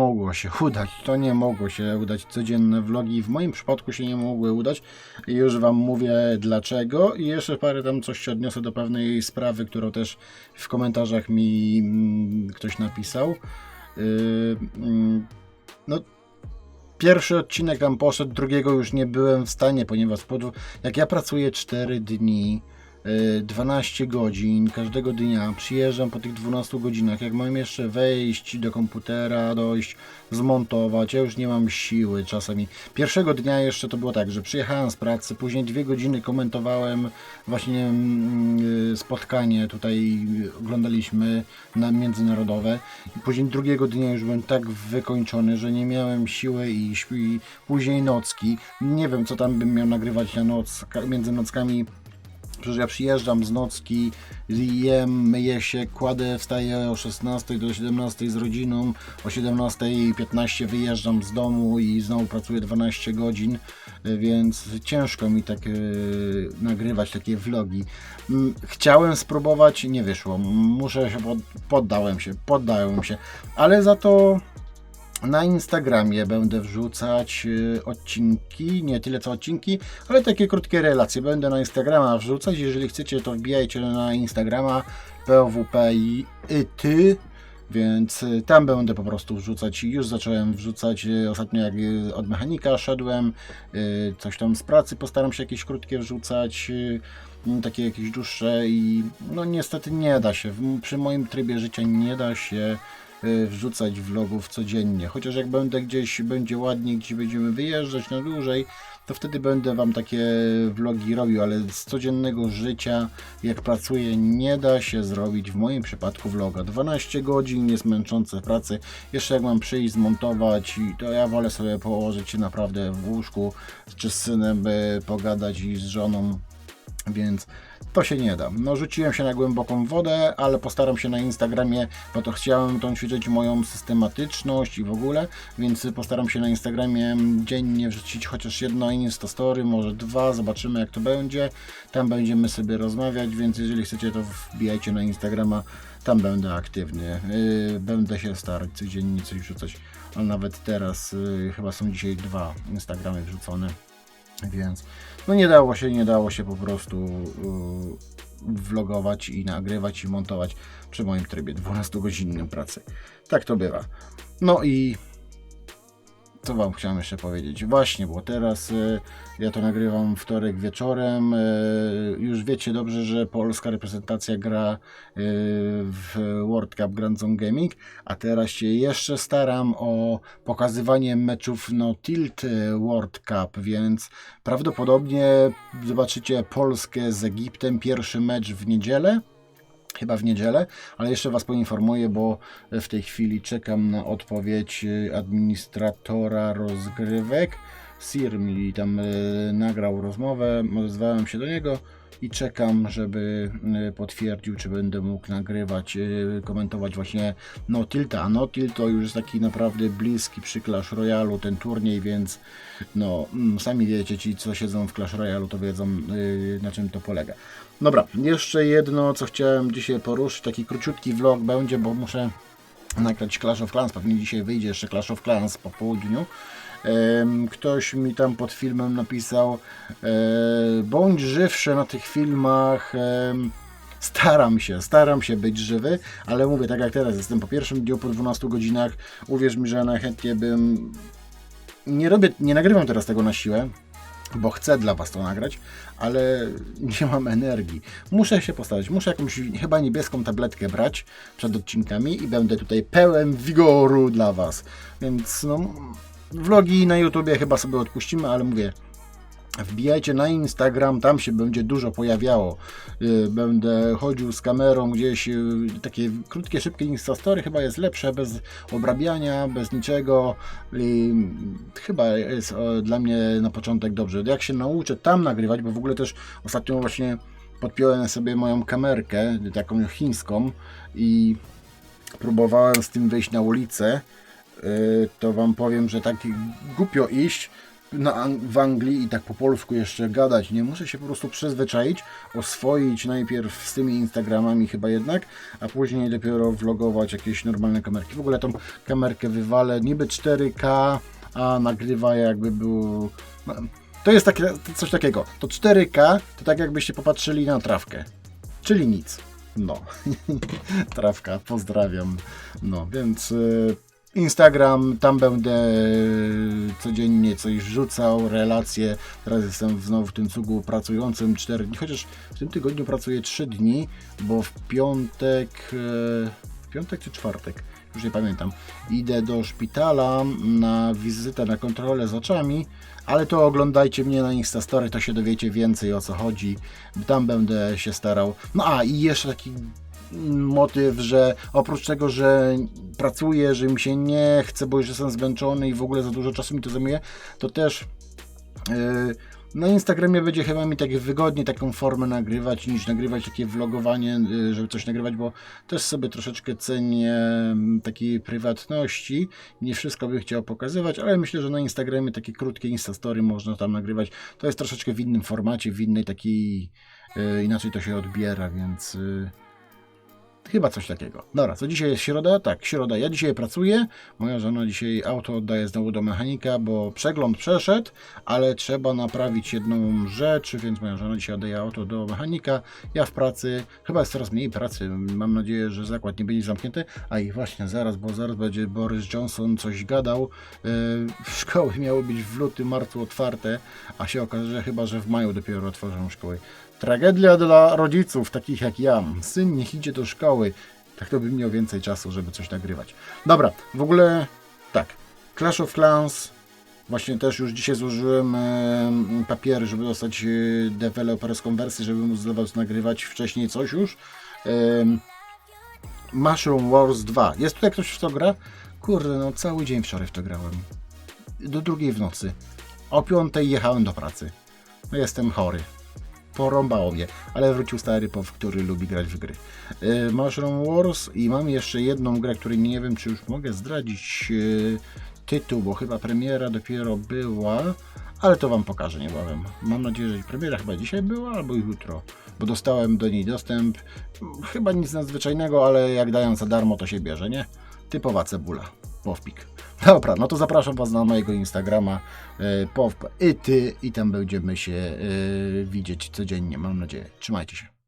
mogło się udać, to nie mogło się udać. Codzienne vlogi, w moim przypadku się nie mogły udać. I już Wam mówię dlaczego. I jeszcze parę tam coś się odniosę do pewnej sprawy, którą też w komentarzach mi mm, ktoś napisał. Yy, mm, no, pierwszy odcinek tam poszedł, drugiego już nie byłem w stanie, ponieważ jak ja pracuję 4 dni, y, 12 godzin każdego dnia, przyjeżdżam po tych 12 godzinach, jak mam jeszcze wejść do komputera, dojść, zmontować, ja już nie mam siły czasami. Pierwszego dnia jeszcze to było tak, że przyjechałem z pracy, później dwie godziny komentowałem właśnie mm, y, spotkanie, tutaj oglądaliśmy na międzynarodowe i później drugiego dnia już byłem tak wykończony, że nie miałem siły i śpi, później nocki. Nie wiem, co tam bym miał nagrywać na noc, między nockami. Przecież ja przyjeżdżam z nocki, jem, myję się, kładę, wstaję o 16 do 17 z rodziną, o 17.15 wyjeżdżam z domu i znowu pracuję 12 godzin, więc ciężko mi tak e, nagrywać takie vlogi. Mm, Chciałem spróbować, nie wyszło. Muszę się, pod, poddałem się, poddałem się, ale za to na Instagramie będę wrzucać y, odcinki, nie tyle co odcinki, ale takie krótkie relacje. Będę na Instagrama wrzucać. Jeżeli chcecie, to wbijajcie na Instagrama POWP i ty. Więc y, tam będę po prostu wrzucać. Już zacząłem wrzucać y, ostatnio, jak y, od mechanika szedłem, y, coś tam z pracy postaram się jakieś krótkie wrzucać, y, mm, takie jakieś dłuższe i no niestety nie da się. Przy moim trybie życia nie da się y, wrzucać vlogów codziennie. Chociaż jak będę gdzieś, będzie ładnie, gdzieś będziemy wyjeżdżać na dłużej, to wtedy będę Wam takie vlogi robił, ale z codziennego życia, jak pracuję, nie da się zrobić w moim przypadku vloga. 12 godzin jest męczące pracy. Jeszcze jak mam przyjść, zmontować, to ja wolę sobie położyć się naprawdę w łóżku, czy z synem by pogadać i z żoną, więc to się nie da. No rzuciłem się na głęboką wodę, ale postaram się na Instagramie, bo to chciałem tą ćwiczyć moją systematyczność i w ogóle, więc postaram się na Instagramie dziennie wrzucić chociaż jedno Insta Story, może dwa, zobaczymy jak to będzie. Tam będziemy sobie rozmawiać, więc jeżeli chcecie to wbijajcie na Instagrama, tam będę aktywny. Yy, będę się starać codziennie coś wrzucać, ale nawet teraz yy, chyba są dzisiaj dwa Instagramy wrzucone. Więc no nie dało się, nie dało się po prostu yy, vlogować i nagrywać i montować przy moim trybie 12-godzinnym pracy. Tak to bywa. No i co Wam chciałem jeszcze powiedzieć? Właśnie, bo teraz y, ja to nagrywam wtorek wieczorem. y, już wiecie dobrze, że polska reprezentacja gra y, w World Cup Grand Zone Gaming, a teraz się jeszcze staram o pokazywanie meczów no Tilt World Cup, więc prawdopodobnie zobaczycie Polskę z Egiptem, pierwszy mecz w niedzielę chyba w niedzielę, ale jeszcze Was poinformuję, bo w tej chwili czekam na odpowiedź y, administratora rozgrywek. Sir mi tam y, nagrał rozmowę, odezwałem się do niego i czekam, żeby y, potwierdził, czy będę mógł nagrywać, y, komentować właśnie No Tilta. A No Tilt to już jest taki naprawdę bliski przy Clash Royale ten turniej, więc no mm, sami wiecie, ci co siedzą w Clash Royale to wiedzą na czym to polega. Dobra, jeszcze jedno, co chciałem dzisiaj poruszyć, taki króciutki vlog będzie, bo muszę nagrać Clash of Clans, pewnie dzisiaj wyjdzie jeszcze Clash of Clans po południu. Ktoś mi tam pod filmem napisał, e, bądź żywszy na tych filmach. Staram się, staram się być żywy, ale mówię tak jak teraz, jestem po pierwszym dniu, po 12 godzinach. Uwierz mi, że najchętniej bym. Nie robię, nie nagrywam teraz tego na siłę, bo chcę dla Was to nagrać, ale nie mam energii. Muszę się postarać, muszę jakąś chyba niebieską tabletkę brać przed odcinkami i będę tutaj pełen wigoru dla Was. Więc no, vlogi na YouTubie chyba sobie odpuścimy, ale mówię, Wbijajcie na Instagram, tam się będzie dużo pojawiało. Yy, Będę chodził z kamerą gdzieś, yy, takie krótkie, szybkie Instastory chyba jest lepsze, bez obrabiania, bez niczego. Chyba jest dla mnie na początek dobrze. Jak się nauczę tam nagrywać, bo w ogóle też ostatnio właśnie podpiąłem sobie moją kamerkę, taką chińską i próbowałem z tym wyjść na ulicę, to Wam powiem, że tak głupio iść, na, w Anglii i tak po polsku jeszcze gadać. Nie muszę się po prostu przyzwyczaić, oswoić najpierw z tymi Instagramami chyba jednak, a później dopiero vlogować jakieś normalne kamerki. W ogóle tą kamerkę wywalę niby 4K, a nagrywa jakby był... No, to jest takie, coś takiego. To 4K to tak jakbyście popatrzyli na trawkę. Czyli nic. No. Trawka, pozdrawiam. No, więc y, Instagram, tam będę y, codziennie coś wrzucał, relacje. Teraz jestem znowu w tym cugu pracującym 4 dni, chociaż w tym tygodniu pracuję 3 dni, bo w piątek, y, w piątek czy czwartek, już nie pamiętam, idę do szpitala na wizytę, na kontrolę z oczami, ale to oglądajcie mnie na Instastory, to się dowiecie więcej o co chodzi. Tam będę się starał. No a i jeszcze taki motyw, że oprócz tego, że pracuję, że mi się nie chce, bo już jestem zmęczony i w ogóle za dużo czasu mi to zajmuje, to też yy, na Instagramie będzie chyba mi tak wygodniej taką formę nagrywać, niż nagrywać takie vlogowanie, yy, żeby coś nagrywać, bo też sobie troszeczkę cenię takiej prywatności. Nie wszystko bym chciał pokazywać, ale myślę, że na Instagramie takie krótkie Instastory można tam nagrywać. To jest troszeczkę w innym formacie, w innej takiej, yy, inaczej to się odbiera, więc... Chyba coś takiego. Dobra, co dzisiaj jest środa? Tak, środa. Ja dzisiaj pracuję. Moja żona dzisiaj auto oddaje znowu do mechanika, bo przegląd przeszedł, ale trzeba naprawić jedną rzecz, więc moja żona dzisiaj oddaje auto do mechanika. Ja w pracy. Chyba jest coraz mniej pracy. Mam nadzieję, że zakład nie będzie zamknięty. A i właśnie zaraz, bo zaraz będzie Boris Johnson coś gadał. Yy, szkoły miały być w lutym, marcu otwarte, a się okaże, że chyba, że w maju dopiero otworzą szkoły. Tragedia dla rodziców, takich jak ja. Syn niech idzie do szkoły. Tak to bym miał więcej czasu, żeby coś nagrywać. Dobra, w ogóle tak. Clash of Clans. Właśnie też już dzisiaj złożyłem e, papiery, żeby dostać e, deweloperską wersję, żeby móc dla Was nagrywać wcześniej coś już. E, Mushroom Wars 2. Jest tutaj ktoś w to gra? Kurde, no cały dzień wczoraj w to grałem. Do drugiej w nocy. O piątej jechałem do pracy. No jestem chory porąbało mnie, ale wrócił stary POW, który lubi grać w gry. Yy, Mushroom Wars i mam jeszcze jedną grę, której nie wiem, czy już mogę zdradzić yy, tytuł, bo chyba premiera dopiero była, ale to Wam pokażę niebawem. Mam nadzieję, że premiera chyba dzisiaj była, albo jutro, bo dostałem do niej dostęp. Chyba nic nadzwyczajnego, ale jak dają za darmo, to się bierze, nie? Typowa cebula. Powpik. Dobra, no to zapraszam Was na mojego Instagrama yy, powp i ty i tam będziemy się yy, widzieć codziennie, mam nadzieję. Trzymajcie się.